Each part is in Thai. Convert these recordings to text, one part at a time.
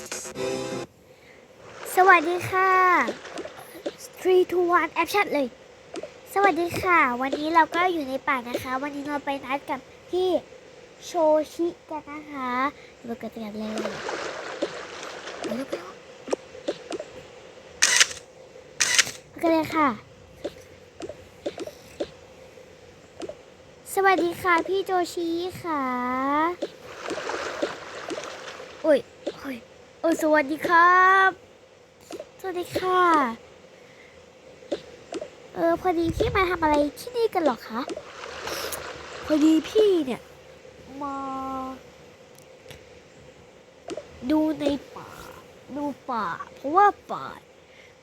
สวัสดีค่ะ3 2 1 action เลย สวัสดีค่ะ วันนี้เราก็อยู่ในป่านะคะ วันนี้เราไปนัดกับพี่โชชิกันนะคะเราเกิดกันเลยไปเร็วไปเร็วไปกันเลยค่ะ สวัสดีค่ะพี่โจชิค่ะ โอ้ยโอ้ย โอ้ยสวัสดีครับ สวัสดีค่ะ เออพอดีพี่มาทำอะไรที่นี่กันเหรอคะ พอดีพี่เนี่ยมาดูในป่า ดูป่า เพราะว่าป่า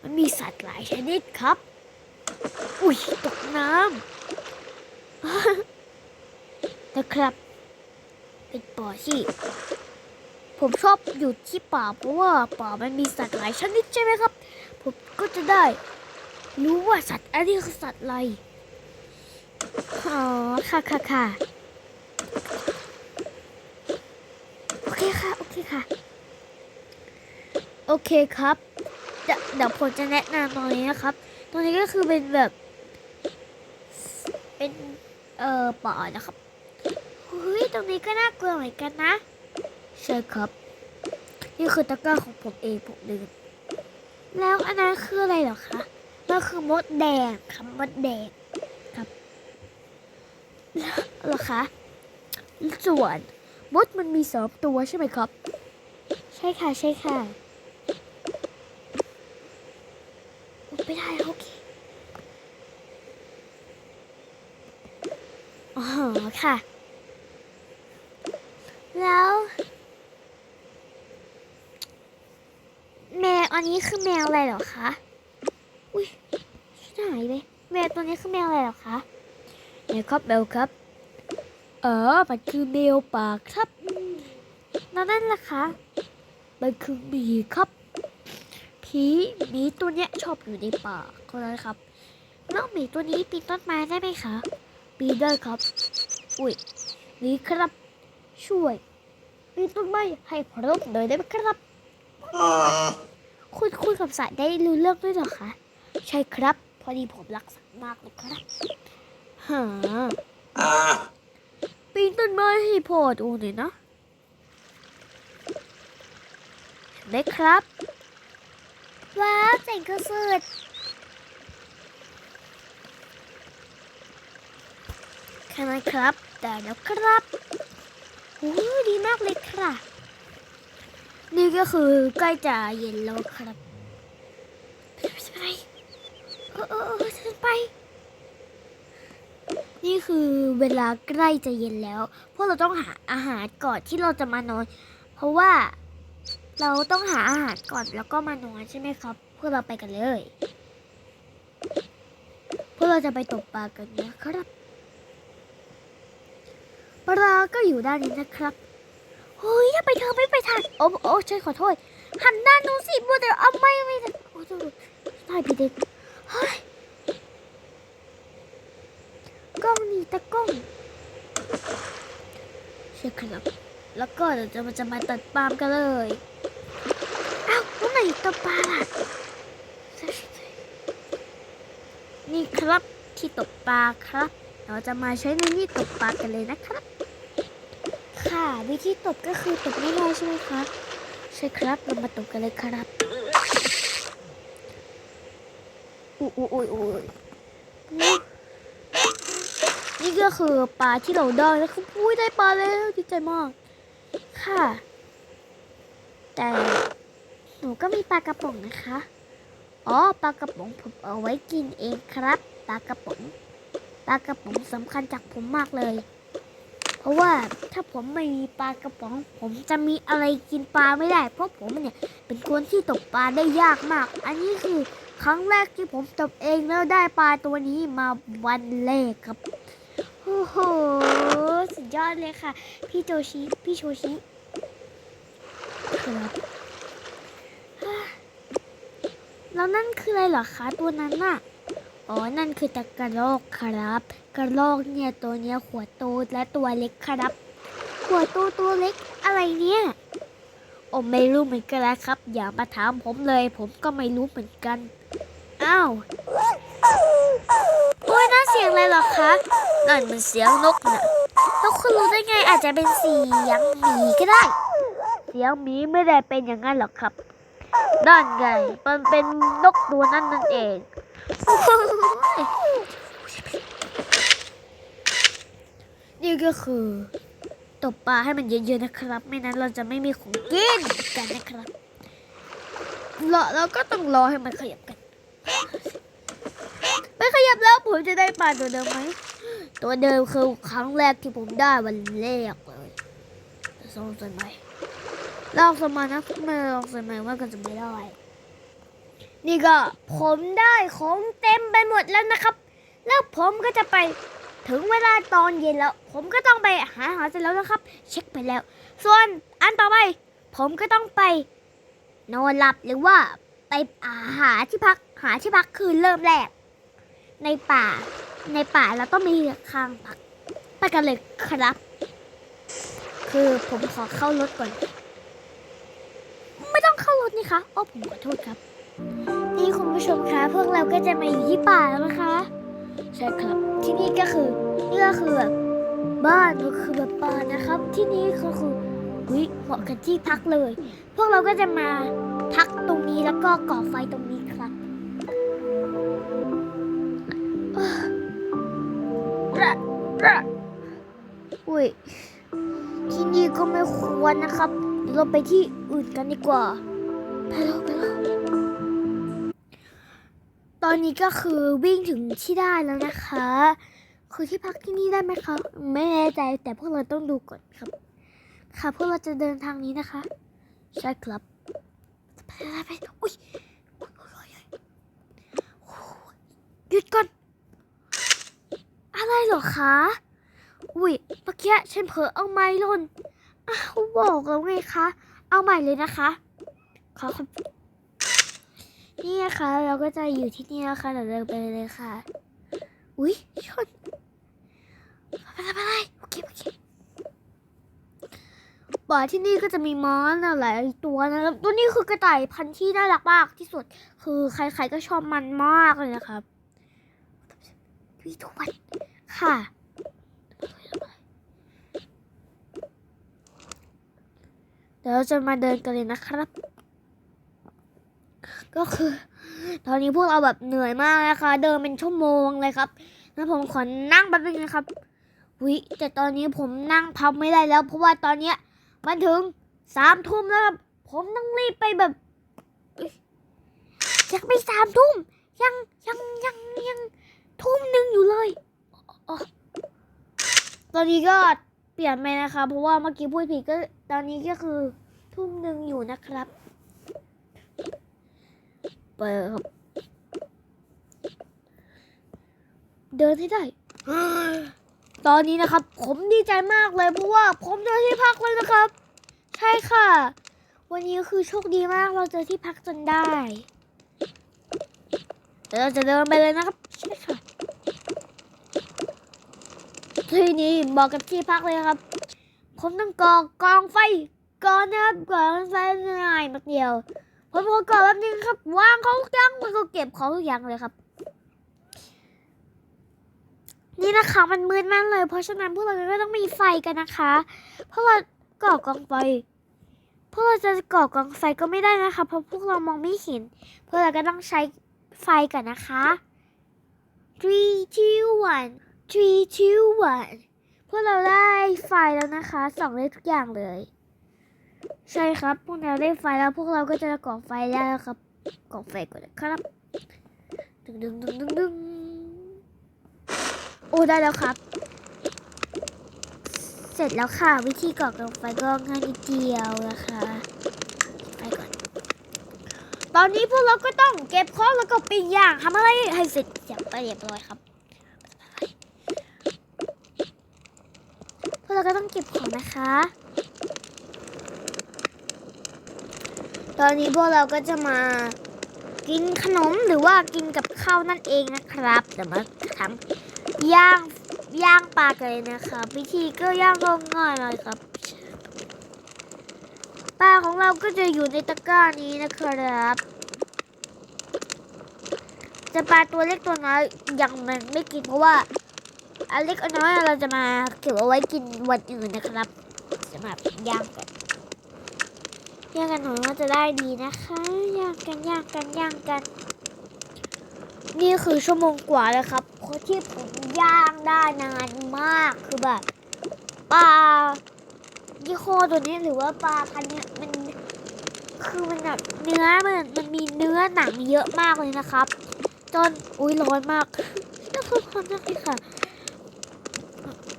มันมีสัตว์หลายชนิดครับ อุ้ยตกน้ำนะครับ เป็นป่าที่ ผมชอบอยู่ที่ป่าเพราะว่าป่ามันมีสัตว์หลายชนิดใช่ไหมครับ ผมก็จะได้ รู้ว่าสัตว์อันนี้คือสัตว์อะไรอ๋อค่ะค่ะค่ะโอเคค่ะ โอเคค่ะ โอเคครับเดี๋ยวเดี๋ยวผมจะแนะนำตรงนี้นะครับ ตรงนี้ก็คือเป็นแบบ เป็น เอ่อป่านะครับเฮ้ยตรงนี้ก็น่ากลัวเหมือนกันนะ ใช่ครับ นี่คือตะกร้าของผมเองผมลืมแล้วอันนั้นคืออะไรเหรอคะนั่นคือมดแดงครับมดแดงครับแล้วเหรอคะส่วนมดมันมีสองตัวใช่ไหมครับ ใช่ค่ะใช่ค่ะไม่ได้โอเคอ๋อค่ะ แล้ว แมว อันนี้คือแมวอะไรเหรอคะ อุ้ยชิบหายไปแมวตัวนี้คือแมวอะไรเหรอคะแมวครับแมวครับ เออ มันคือแมวป่าครับแล้วนั่นล่ะคะ มันคือหมีครับผีหมีตัวเนี้ยชอบอยู่ในป่าคนนั้นครับ แล้วหมีตัวนี้ปีนต้นไม้ได้ไหมคะปีนได้ครับ อุ้ยหมีครับ ช่วยปีนต้นไม้ให้พร้อมเลยได้ไหมครับ คุณคุยกับสัตว์ได้รู้เรื่องด้วยเหรอคะ ใช่ครับ พอดีผมรักสัตว์มากเลยครับหาปีนต้นไม้ให้พ่อดูหน่อยนะเห็นไหมครับ ว้าวเจ๋งกระสุดแค่นั้นครับแต่แล้วครับโอ้ดีมากเลยครับ นี่ก็คือใกล้จะเย็นแล้วครับไปเออเออเออฉันไป นี่คือเวลาใกล้จะเย็นแล้ว พวกเราต้องหาอาหารก่อนที่เราจะมานอน เพราะว่าเราต้องหาอาหารก่อนแล้วก็มานอนใช่ไหมครับ พวกเราไปกันเลย พวกเราจะไปตกปลากันนะครับปลาก็อยู่ด้านนี้นะครับ เฮ้ยทำไมเธอไม่ไปทางโอ้โอ้ฉันขอโทษ หันด้านนู้นสิบัวแต่เอาไม่ไม่โอ้โหได้ผิดเองเฮ้ยกล้องนี่ตะกล้องใช่ครับ แล้วก็เดี๋ยวจะมาจะมาตัดปาล์มกันเลยอ้าวแล้วไหนตัวปลาล่ะนี่ครับที่ตกปลาครับ เราจะมาใช้ในนี่ตกปลากันเลยนะครับค่ะ วิธีตบก็คือตบง่ายๆใช่ไหมคะใช่ครับเรามาตบกันเลยครับอุ้ยอุ้ยอุ้ยอุ้ยนี่ก็คือปลาที่เราได้แล้วคืออุ้ยได้ปลาแล้วดีใจมากค่ะ แต่หนูก็มีปลากระป๋องนะคะอ๋อปลากระป๋องผมเอาไว้กินเองครับปลากระป๋องปลากระป๋องสำคัญจากผมมากเลย ราะว่าถ้าผมไม่มีปลากระป๋อง ผมจะมีอะไรกินปลาไม่ได้ เพราะผมเนี่ยเป็นคนที่ตกปลาได้ยากมาก อันนี้คือครั้งแรกที่ผมตกเองแล้วได้ปลาตัวนี้มาวันแรกครับโอ้โหสุดยอดเลยค่ะ พี่โจชิพี่โชชิครับแล้วนั่นคืออะไรเหรอคะตัวนั้นน่ะ อ๋อ นั่นคือตะกระรอกครับ กระรอกเนี่ยตัวเนี้ยหัวโตและตัวเล็กครับ หัวโตตัวเล็กอะไรเนี่ยโอผมไม่รู้เหมือนกันแล้วครับ อย่ามาถามผมเลย ผมก็ไม่รู้เหมือนกัน อ้าวโอ้ยน่าเสียงอะไรหรอคะนั่นมันเสียงนกนะแล้วคุณรู้ได้ไงอาจจะเป็นเสียงหมีก็ได้ เสียงหมีไม่ได้เป็นอย่างนั้นหรอกครับนั่นไงมันเป็นนกตัวนั้นนั่นเอง นี่ก็คือตบปลาให้มันเยอะๆนะครับ ไม่นั้นเราจะไม่มีของกินกันนะครับรอเราก็ต้องรอให้มันขยับกันไม่ขยับแล้วผมจะได้ปลาตัวเดิมไหมตัวเดิมคือครั้งแรกที่ผมได้วันแรกเลยแต่สองสันไหมลองสมานะไม่ลองสันไหมว่าก็จะไม่ได้ นี่ก็ผมได้ของเต็มไปหมดแล้วนะครับ แล้วผมก็จะไปถึงเวลาตอนเย็นแล้ว ผมก็ต้องไปหาหาเสร็จแล้วนะครับ เช็คไปแล้ว ส่วนอันต่อไปผมก็ต้องไป นอนหลับหรือว่าไปหาที่พักหาที่พักคือเริ่มแรก ในป่า ในป่าเราต้องมีคางพักไปกันเลยครับ คือผมขอเข้ารถก่อน ไม่ต้องเข้ารถนี่คะโอ้ผมขอโทษครับ นี่คุณผู้ชมคะพวกเราก็จะมาอยู่ที่ป่าแล้วนะคะ ใช่ครับ ที่นี่ก็คือนี่ก็คือแบบบ้านก็คือแบบป่านะครับ ที่นี่ก็คือวิเหมาะกับที่พักเลย พวกเราก็จะมาพักตรงนี้แล้วก็ก่อไฟตรงนี้ครับระระอุ้ยที่นี่ก็ไม่ควรนะครับ เราไปที่อื่นกันดีกว่าไปแล้วไปแล้ว อนนี้ก็คือวิ่งถึงที่ได้แล้วนะคะ คือที่พักที่นี่ได้ไหมคะ ไม่แน่ใจแต่พวกเราต้องดูก่อนครับ ค่ะพวกเราจะเดินทางนี้นะคะ ใช่ครับไปไปไปอุ้ยอุ๊ยอุ๊ยอุ๊ยอุ๊ยหยุดก่อน อะไรหรอคะ อุ้ยเมื่อกี้ฉันเผลอเอาไม้ล่นอ้าวบอกแล้วไงคะ เอาใหม่เลยนะคะ ขอขอบ นี่นะคะเราก็จะอยู่ที่นี่นะคะเดี๋ยวเดินไปเลยค่ะ อุ้ยชนไปไปไปไปโอเคโอเคบ่อที่นี่ก็จะมีม้าน่ะหลายตัวนะครับ ตัวนี้คือกระต่ายพันธุ์ที่น่ารักมากที่สุด คือใครๆก็ชอบมันมากเลยนะครับวิทุกวันค่ะเดี๋ยวเราจะมาเดินกันเลยนะครับ ก็คือ ตอนนี้พวกเราแบบเหนื่อยมากนะคะ เดินเป็นชั่วโมงเลยครับแล้วผมขอนั่งแป๊บนึงนะครับวิแต่ตอนนี้ผมนั่งพับไม่ได้แล้ว เพราะว่าตอนเนี้ยมันถึงสามทุ่มแล้วครับผมต้องรีบไปแบบยังไม่สามทุ่มยังยังยังยังทุ่มหนึ่งอยู่เลยตอนนี้ก็เปลี่ยนไปนะคะ เพราะว่าเมื่อกี้พูดผิดก็ตอนนี้ก็คือทุ่มหนึ่งอยู่นะครับ ไปครับ เดินให้ได้ ตอนนี้นะครับ ผมดีใจมากเลยเพราะว่า ผมเจอที่พักเลยนะครับ ใช่ค่ะ วันนี้คือโชคดีมากเราเจอที่พักจนได้เดี๋ยวเราจะเดินไปเลยนะครับใช่ค่ะที่นี้บอกกับที่พักเลยครับ ผมต้องก่อกองไฟก่อนนะครับก่อนไฟง่ายมากเดียว ผมขอกอนแป๊บนึงครับวางเของทุกอย่างแล้วก็เก็บของทุกอย่างเลยครับ นี่นะคะมันมืดมากเลย เพราะฉะนั้นพวกเราก็ต้องมีไฟกันนะคะ เพราะเราก่อกองไฟพวกเราจะก่อกองไฟก็ไม่ได้นะคะ เพราะพวกเรามองไม่เห็นพวกเราก็ต้องใช้ไฟกันนะคะ three two one three two one พวกเราได้ไฟแล้วนะคะส่องได้ทุกอย่างเลย ใช่ครับ พวกเราได้ไฟแล้วพวกเราก็จะก่อไฟแล้วครับ ก่อไฟก่อนนะครับดึงดึงดึงดึงดึงโอ้ได้แล้วครับ เสร็จแล้วค่ะ วิธีก่อกองไฟก็ง่ายนิดเดียวนะคะไปก่อน ตอนนี้พวกเราก็ต้องเก็บของแล้วก็ปิ้งย่างทำอะไรให้เสร็จอย่างไปเรียบร้อยครับพวกเราก็ต้องเก็บของนะคะ ตอนนี้พวกเราก็จะมากินขนมหรือว่ากินกับข้าวนั่นเองนะครับเดี๋ยวมาทำย่างย่างปลากันเลยนะครับวิธีก็ย่างก็ง่ายเลยครับปลาของเราก็จะอยู่ในตะกร้านี้นะครับ จะปลาตัวเล็กตัวน้อยยังมันไม่กินเพราะว่าอันเล็กอันน้อยเราจะมาเก็บเอาไว้กินวันอื่นนะครับจะมาย่างกัน ย่างกันหน่อยว่าจะได้ดีนะคะย่างกันย่างกันย่างกัน นี่คือชั่วโมงกว่าแล้วครับเพราะที่ผมย่างได้นานมากคือแบบปลายี่ห้อตัวนี้หรือว่าปลาพันเนี้ยมันคือมันแบบเนื้อมันมันมีเนื้อหนังเยอะมากเลยนะครับ จนอุ้ยร้อนมากน่าทนทนมากเลยค่ะ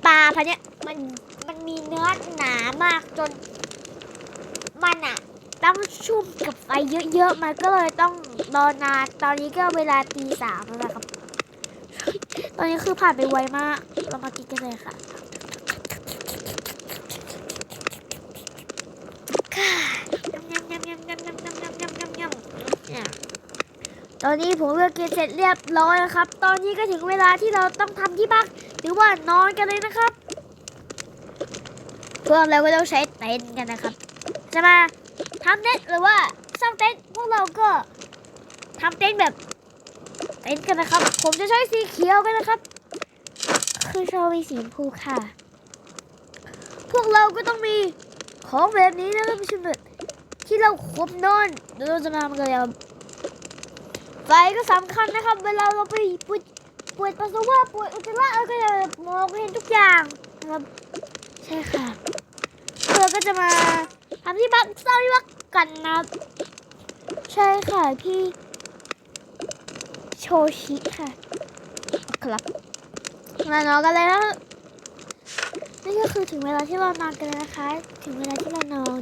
ปลาพันเนี้ยมันมันมีเนื้อหนามากจนมันอะ ต้องชุ่มกับไฟเยอะๆ มันก็เลยต้องรอนาน ตอนนี้ก็เวลาตีสามแล้วนะครับ ตอนนี้คือผ่านไปไวมาก เรามากินกันเลยค่ะ ตอนนี้ผมเลือกกินเสร็จเรียบร้อยครับ ตอนนี้ก็ถึงเวลาที่เราต้องทำที่พักหรือว่านอนกันเลยนะครับพวกเราก็ต้องใช้เต็นท์กันนะครับ จะมาำเต็นท์หรือว่าสร้างเต็นท์พวกเราก็ทำเต็นท์แบบเต็นท์กันนะครับ ผมจะใช้สีเขียวกันนะครับ คือชอบมีสีชมพูค่ะ พวกเราก็ต้องมีของแบบนี้นะครับผู้ชมที่เราควบนอนเดี๋ยวเราจะมาทำกันแล้วไฟก็สำคัญนะครับ เวลาเราไปปวดปวดปัสสาวะปวดอุจจาระเราก็จะมองเห็นทุกอย่างนะครับ ใช่ค่ะเราก็จะมาทำที่พักสร้างที่พัก กันนะใช่ค่ะพี่โชชิค่ะ ครับมานอนกันเลยนะนี่ก็คือถึงเวลาที่เรานอนกันแล้วนะคะ ถึงเวลาที่เรานอน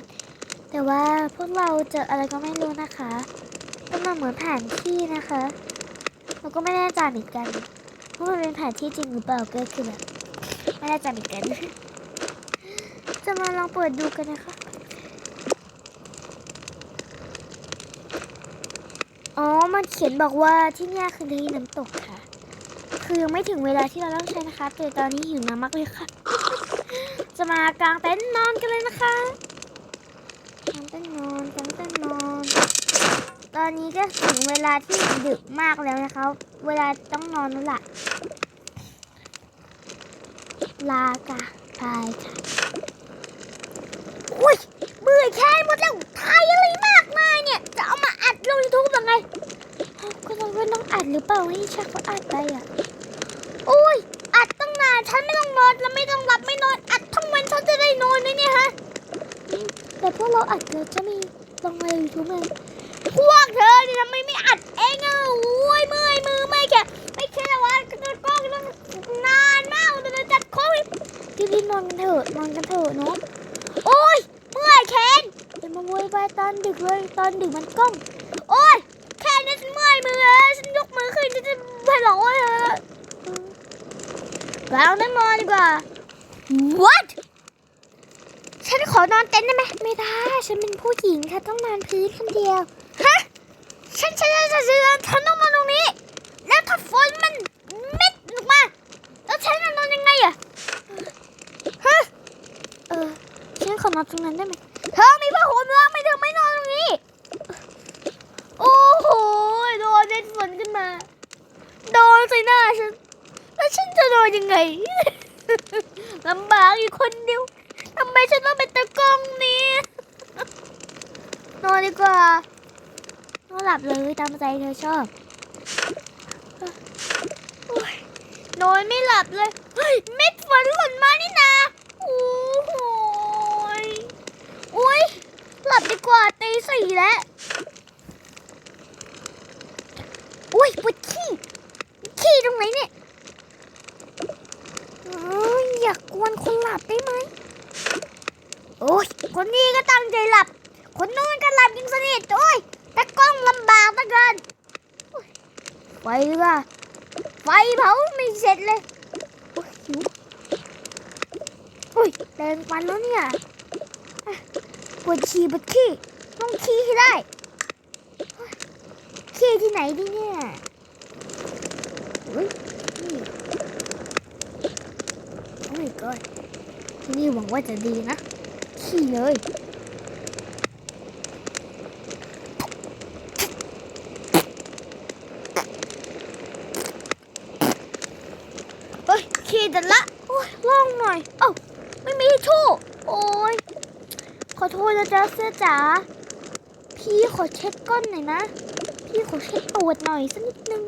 แต่ว่าพวกเราเจออะไรก็ไม่รู้นะคะก็มาเหมือนแผนที่นะคะ เราก็ไม่แน่ใจเหมือนกันว่ามันเป็นแผนที่จริงหรือเปล่าก็คือแบบไม่แน่ใจเหมือนกันจะมาลองเปิดดูกันนะคะ อ๋อ มันเขียนบอกว่าที่นี่คือที่น้ำตกค่ะ คือยังไม่ถึงเวลาที่เราต้องใช้นะคะ แต่ตอนนี้หิวน้ำมากเลยค่ะ จะมากางเต็นท์นอนกันเลยนะคะกางเต็นท์นอนกางเต็นท์นอน ตอนนี้ก็ถึงเวลาที่ดึกมากแล้วนะคะ เวลาต้องนอนแล้วล่ะ ลากะบายค่ะ อุ้ยเบื่อแค่หมดแล้วถ่ายอะไรมากมายเนี่ย จะเอัดลงยูทูบยังไงก็ต้องว่าต้องอัดหรือเปล่าให้ชักเขาอัดไปอะโอ้ยอัดตั้งนานฉันไม่ต้องนอนแล้วไม่ต้องหลับไม่นอน อัดทั้งวันฉันจะได้นอนไหมเนี่ยฮะแต่พวกเราอัดแล้วจะมีลงในยูทูบไหมพวกเธอเนี่ยทำไมไม่อัดเองอะโอ้ยเมื่อยมือไม่แค่ไม่แค่ว่ากระกล้องต้องนานมากจะจัดโควิดรีบๆนอนกันเถอะนอนกันเถอะเนาะโอ้ยเมื่อยแขนอย่ามาโวยวายตอนดึกเลยตอนดึกมันกล้อง โอ้ย แค่นี้ฉันเมื่อยมือแล้วฉันยกมือขึ้นฉันจะไปหลอกเลยเรานั่งนอนดีกว่า what ฉันขอนอนเต็นท์ได้ไหมไม่ได้ ฉันเป็นผู้หญิงค่ะต้องนอนพื้นคนเดียว ฮะ ฉันฉันฉันฉันฉันต้องนอนตรงนี้ แล้วถ้าฝนมันเม็ดลงมา แล้วฉันจะนอนยังไงอะฮะ เออ ฉันขอนอนตรงนั้นได้ไหมเธอมีผ้าห่มแล้วไม่เธอไม่นอนตรงนี้ โอ้โห โดนเม็ดฝนขึ้นมา โดนใส่หน้าฉัน แล้วฉันจะนอนยังไง ลำบากอยู่คนเดียวทำไมฉันต้องเป็นตะกล้องนี้นอนดีกว่านอนหลับเลยตามใจเธอชอบอนอนไม่หลับเลยเฮ้ยเม็ดฝนหล่นมานี่นาโอ้โหยอุ้ยหลับดีกว่าตีสี่แล้ว อุ้ยปวดขี้ ขี้ตรงไหนเนี่ยเอ้ยอยากกวนคนห ลับได้ไหมโอ้ยคนนี้ก็ตั้งใจหลับ คนนู้นก็หลับยิงสนิทโอ้ยแต่กล้องลำบากเหลือเกินไฟว่ะไฟเผาไม่เสร็จเลยโอ้ยหิวอุ้ยแรงฟันแล้วเนี่ยปวดฉี่ปวดขี้ต้องขี้ให้ได้ขี้ที่ไหนดีเนี่ยอุ้ยนี่โอ้ยก็ นี่หวังว่าจะดีนะ ขี้เลยเฮ้ยขี้ดันละ โอ้ยล่องหน่อย เอ้า ไม่มีชู่ โอ้ย ขอโทษนะจ๊ะเสื้อจ๋า พี่ขอเช็ดก้นหน่อยนะ พี่ขอเช็ดตูดหน่อยสักนิดนึง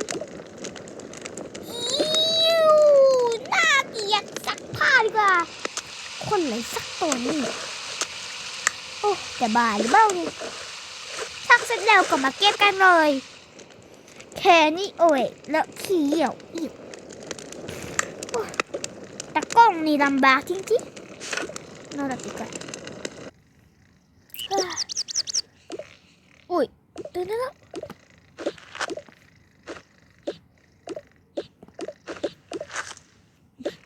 อิ้วน่าเกลียดซักผ้าดีกว่า คนไหนซักตัวนี่ โอ้จะบายหรือเปล่านี่ยซักเสร็จแล้วก็มาเก็บกันเลย แค่นี้โอ้ย แล้วขี้เหี่ยวอีกตะกล้องนี่ลำบากจริงๆนอนหลับดีกว่าเฮ้ยอุ้ยตื่นได้แล้ว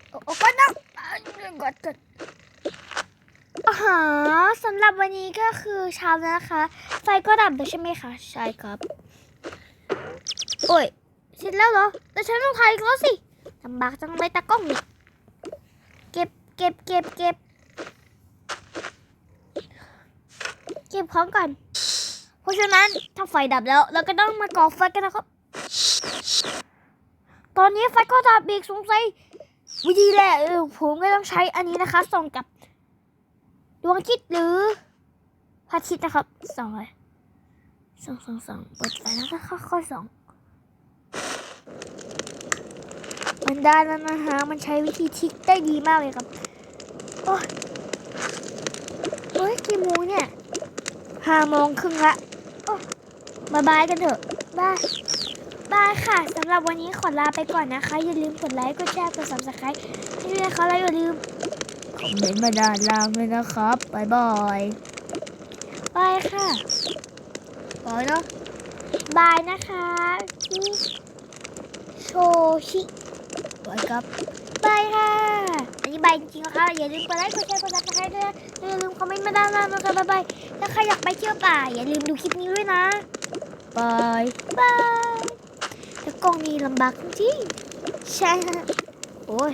โอ้โอ้ก็ต้องอะกดกดอาหาร สำหรับวันนี้ก็คือเช้านะคะ ไฟก็ดับไปใช่ไหมคะ ใช่ครับ โอ้ย เสร็จแล้วเหรอ แล้วฉันต้องถ่ายอีกแล้วสิลำบากจังเลยตากล้องนี่เก็บ เก็บ เก็บ เก็บ เก็บของก่อน เพราะฉะนั้นถ้าไฟดับแล้ว เราก็ต้องมาก่อไฟกันนะครับ ตอนนี้ไฟก็ดับอีกสงสัยวิธีแรกเออผมก็ต้องใช้อันนี้นะคะ ส่องกับ ดวงอาทิตย์หรือพระอาทิตย์นะครับสองเลยสองสองสองเปิดไฟแล้วก็ค่อยๆส่องมันได้แล้วนะฮะมันใช้วิธีทิกได้ดีมากเลยครับโอ้ยเฮ้ยกี่โมงเนี่ยห้าโมงครึ่งละโอ้บายบายกันเถอะบายบายค่ะสำหรับวันนี้ขอลาไปก่อนนะคะ อย่าลืมกดไลค์กดแชร์กด subscribe ให้ด้วยนะคะแล้วอย่าลืม อมเมนต์มาด้านล่างด้วยนะครับบายบายบายค่ะบายเนาะบายนะคะที่โชชิบายครับบายค่ะอันนี้บายจริงๆนะคะอย่าลืมกดไลค์กดแชร์กด subscribe ด้วยนะอย่าลืมคอมเมนต์มาด้านล่างนะคะบายบายถ้าใครอยากไปเที่ยวป่า อย่าลืมดูคลิปนี้ด้วยนะบายบายแต่กล้องนี้ลำบากจริงๆใช่ฮะโอ้ย